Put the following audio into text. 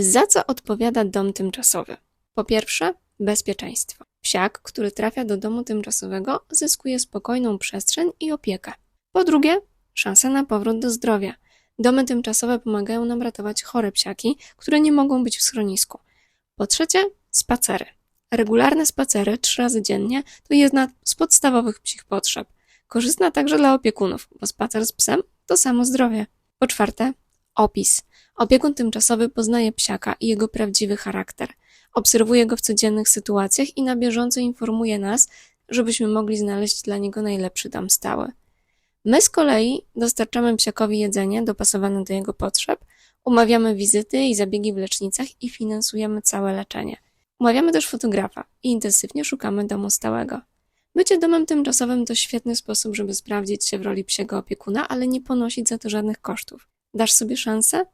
Za co odpowiada dom tymczasowy? Po pierwsze, bezpieczeństwo. Psiak, który trafia do domu tymczasowego, zyskuje spokojną przestrzeń i opiekę. Po drugie, szansa na powrót do zdrowia. Domy tymczasowe pomagają nam ratować chore psiaki, które nie mogą być w schronisku. Po trzecie, spacery. Regularne spacery trzy razy dziennie to jedna z podstawowych psich potrzeb. Korzystna także dla opiekunów, bo spacer z psem to samo zdrowie. Po czwarte, opis. Opiekun tymczasowy poznaje psiaka i jego prawdziwy charakter. Obserwuje go w codziennych sytuacjach i na bieżąco informuje nas, żebyśmy mogli znaleźć dla niego najlepszy dom stały. My z kolei dostarczamy psiakowi jedzenie dopasowane do jego potrzeb, umawiamy wizyty i zabiegi w lecznicach i finansujemy całe leczenie. Umawiamy też fotografa i intensywnie szukamy domu stałego. Bycie domem tymczasowym to świetny sposób, żeby sprawdzić się w roli psiego opiekuna, ale nie ponosić za to żadnych kosztów. Dasz sobie szansę?